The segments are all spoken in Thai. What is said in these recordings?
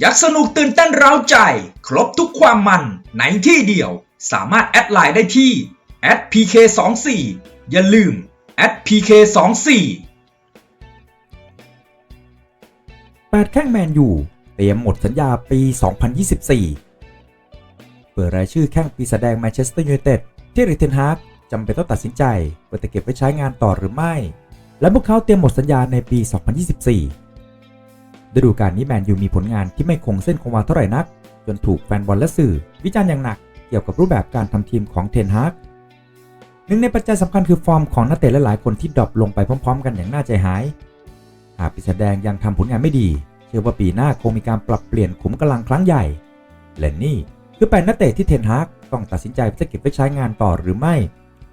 ยักสนุกตื่นเต้นเร้าใจ ครบทุกความมันในที่เดียว สามารถแอดไลน์ได้ที่ @pk24 อย่าลืม @pk24 แปดแข้งแมนยูเตรียมหมดสัญญาปี 2024 เปิดรายชื่อแข้งปีศาจแดงแมนเชสเตอร์ยูไนเต็ดที่ริเทนฮาร์กจำเป็นต้องตัดสินใจว่าจะเก็บไว้ใช้งานต่อหรือไม่ และพวกเขาเตรียมหมดสัญญาในปี 2024 ฤดูกาลนี้แมนยูมีผลงานที่ไม่คงเส้นคงวาเท่าไหร่นัก จนถูกแฟนบอลและสื่อ วิจารณ์อย่างหนักเกี่ยวกับรูปแบบการทำทีมของเทนฮากหนึ่งในปัจจัยสำคัญคือฟอร์มของนักเตะหลายๆคนที่ดรอปลงไปพร้อม ๆ กันอย่างน่าใจหาย หากปีศาจแดงยังทำผลงานไม่ดี เชื่อว่าปีหน้าคงมีการปรับเปลี่ยนขุมกำลังครั้งใหญ่ และนี่คือแปดนักเตะที่เทนฮากต้องตัดสินใจว่าจะเก็บไว้ใช้งานต่อหรือไม่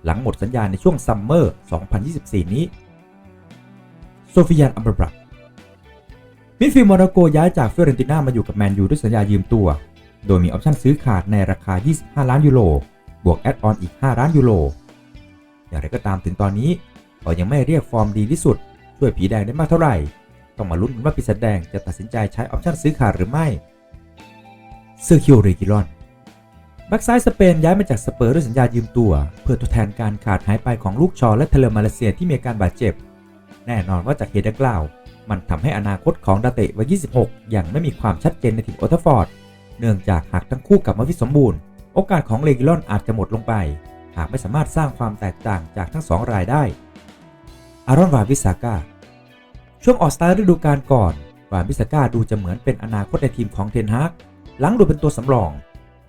หลังหมดสัญญาในช่วงซัมเมอร์ 2024 นี้ โซฟิยานอัมบรัก มิดฟิลด์โมร็อกโกย้ายจากเฟออเรนติน่ามาอยู่กับแมนยูด้วยสัญญายืมตัว โดยมีออปชั่นซื้อขาดในราคา 25 ล้านยูโร บวกแอดออนอีก 5 ล้านยูโร อย่างไรก็ตามถึงตอนนี้ก็ยังไม่เรียกฟอร์มดีที่สุด ช่วยผีแดงได้มากเท่าไหร่ ต้องมาลุ้นกันว่าปีศาจแดงจะตัดสินใจใช้ออปชั่นซื้อขาดหรือไม่เซอร์คิโอเรกิลอนแบ็กซ้ายสเปนย้ายมาจากสเปอร์ด้วยสัญญายืมตัว เพื่อทดแทนการขาดหายไปของลูกชอและเทเลมาเลเซียที่มีอาการบาดเจ็บ แน่นอนว่าจากเหตุดังกล่าว มันทำให้อนาคตของดาเตะวัย 26 ยังไม่มีความชัดเจนในทีมโอทฟอร์ด เนื่องจากหากทั้งคู่กลับมาฟิตสมบูรณ์ โอกาสของเลกิลอนอาจจะหมดลงไป หากไม่สามารถสร้างความแตกต่างจากทั้งสองรายได้ อารอนวาวิสาก้า ช่วงออสตาร์ฤดูกาลก่อน วาวิสาก้าดูจะเหมือนเป็นอนาคตในทีมของเทนฮากหลังดูเป็นตัวสำรอง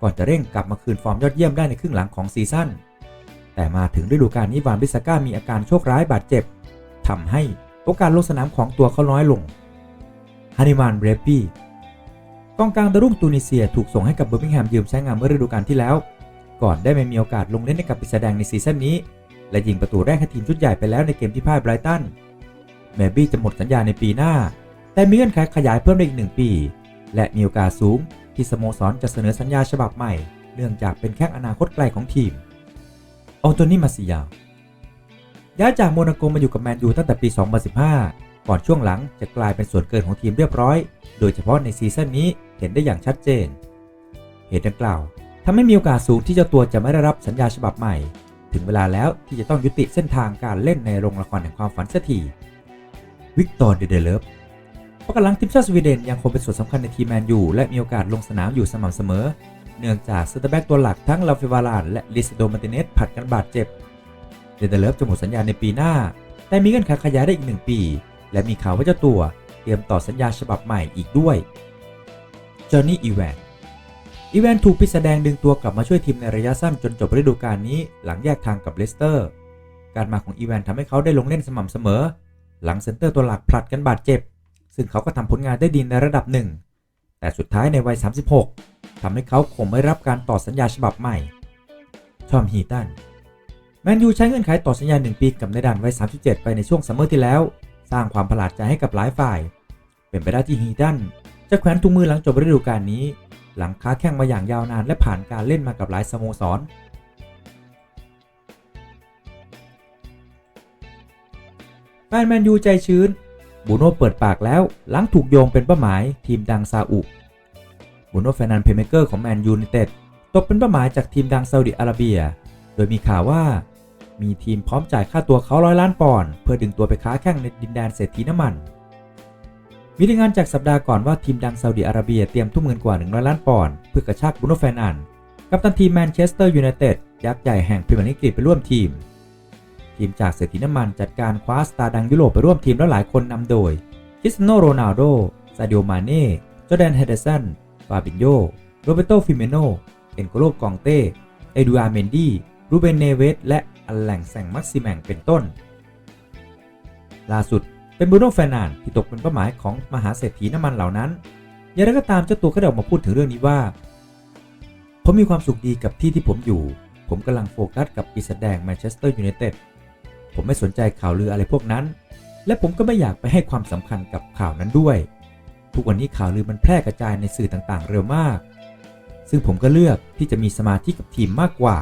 ก่อนจะเร่งกลับมาคืนฟอร์มยอดเยี่ยมได้ในครึ่งหลังของซีซั่น แต่มาถึงฤดูกาลนี้วานวิสาก้ามีอาการโชคร้ายบาดเจ็บทำให้ โอกาสลงสนามของตัวเขาน้อยลงฮานิมานเบรปี้กองกลางดารุ่งตูนิเซียถูกส่งให้กับเบอร์มิงแฮมยืมใช้งานเมื่อฤดูกาลที่แล้ว ก่อนได้ไม่มีโอกาสลงเล่นให้กับปีศาจแดงในซีซั่นนี้ และยิงประตูแรกให้ทีมชุดใหญ่ไปแล้วในเกมที่พ่ายไบรตันแมบี้จะหมดสัญญาในปีหน้า แต่มีเงื่อนไขขยายเพิ่มได้อีกหนึ่งปี และมีโอกาสสูงที่สโมสรจะเสนอสัญญาฉบับใหม่ เนื่องจากเป็นแค่อนาคตไกลของทีมอัลโตนีมาซิยา ย้ายจากโมนาโกมาอยู่กับแมนยูตั้งแต่ปี 2015 ก่อนช่วงหลังจะกลายเป็นส่วนเกินของทีมเรียบร้อย โดยเฉพาะในซีซั่นนี้เห็นได้อย่างชัดเจน เหตุดังกล่าวทำให้มีโอกาสสูงที่เจ้าตัวจะไม่ได้รับสัญญาฉบับใหม่ ถึงเวลาแล้วที่จะต้องยุติเส้นทางการเล่นในโรงละครแห่งความฝันเสียทีวิกตอร์เดเดเลฟเพราะกำลังทีมชาติสวีเดนยังคงเป็นส่วนสำคัญในทีมแมนยูและมีโอกาสลงสนามอยู่สม่ำเสมอ เนื่องจากเซนเตอร์แบ็กตัวหลักทั้งลาฟิวาลานและลิซโดมาติเนสผัดกันบาดเจ็บ เดนเดเลฟจะหมดสัญญาในปีหน้า แต่มีเงื่อนไขขยายได้อีกหนึ่งปี และมีข่าวว่าเจ้าตัวเตรียมต่อสัญญาฉบับใหม่อีกด้วยจอห์นนี่อีแวนอีแวนถูกพิษแดงดึงตัวกลับมาช่วยทีมในระยะสั้นจนจบฤดูกาลนี้หลังแยกทางกับเลสเตอร์ การมาของอีแวนทำให้เขาได้ลงเล่นสม่ำเสมอ หลังเซนเตอร์ตัวหลักผลัดกันบาดเจ็บ ซึ่งเขาก็ทำผลงานได้ดีในระดับหนึ่ง แต่สุดท้ายในวัย 36ทำให้เขาคงไม่รับการต่อสัญญาฉบับใหม่ ทอมฮีตัน แมนยูใช้เงื่อนไขต่อสัญญา 1 ปีกับในดันไวัย37 ไปในช่วงซัมเมอร์ที่แล้ว สร้างความประหลาดใจให้กับหลายฝ่าย เป็นไปได้ที่ฮีตันจะแขวนถุงมือหลังจบฤดูกาลนี้ หลังค้าแข่งมาอย่างยาวนานและผ่านการเล่นมากับหลายสโมสร แฟนแมนยูใจชื้น บูโน่เปิดปากแล้วหลังถูกโยงเป็นเป้าหมายทีมดังซาอุบูโน่แฟนันเพเมเกอร์ของแมนยูไนเต็ดตกเป็นเป้าหมายจากทีมดังซาอุดิอาระเบีย โดยมีข่าวว่า มีทีมพร้อมจ่ายค่าตัวเขาร้อยล้านปอนด์เพื่อดึงตัวไปค้าแข่งในดินแดนเศรษฐีน้ำมัน มีรายงานจากสัปดาห์ก่อนว่าทีมดังซาอุดิอาระเบียเตรียมทุ่มเงินกว่า 100 ล้านปอนด์เพื่อกระชากบูโนแฟนัน กับตันทีมแมนเชสเตอร์ยูไนเต็ดยักษ์ใหญ่แห่งพรีเมียร์ลีกไปร่วมทีม ทีมจากเศรษฐีน้ำมันจัดการคว้าสตาร์ดังยุโรปไปร่วมทีมแล้วหลายคนนำโดยคริสเตียโนโรนัลโดซาดิโอมาเน่จอแดนเฮเดสันฟาบินโยโรเบโตฟิเมโนเอ็นโกโลกองเต้เอดูอาร์เมนดีรูเบนเนเวสและ อัลแหลงแซงมักซิแมงเป็นต้น ล่าสุดเป็นบรูโน่แฟร์นานด์ที่ตกเป็นเป้าหมายของมหาเศรษฐีน้ำมันเหล่านั้นอย่างไรก็ตามเจ้าตัวก็ได้ออกมาพูดถึงเรื่องนี้ว่า ผมมีความสุขดีกับที่ที่ผมอยู่ ผมกำลังโฟกัสกับปีศาจแดงแมนเชสเตอร์ยูไนเต็ดผมไม่สนใจข่าวลืออะไรพวกนั้น และผมก็ไม่อยากไปให้ความสำคัญกับข่าวนั้นด้วย ทุกวันนี้ข่าวลือมันแพร่กระจายในสื่อต่างๆ เร็วมาก ซึ่งผมก็เลือกที่จะมีสมาธิกับทีมมากกว่า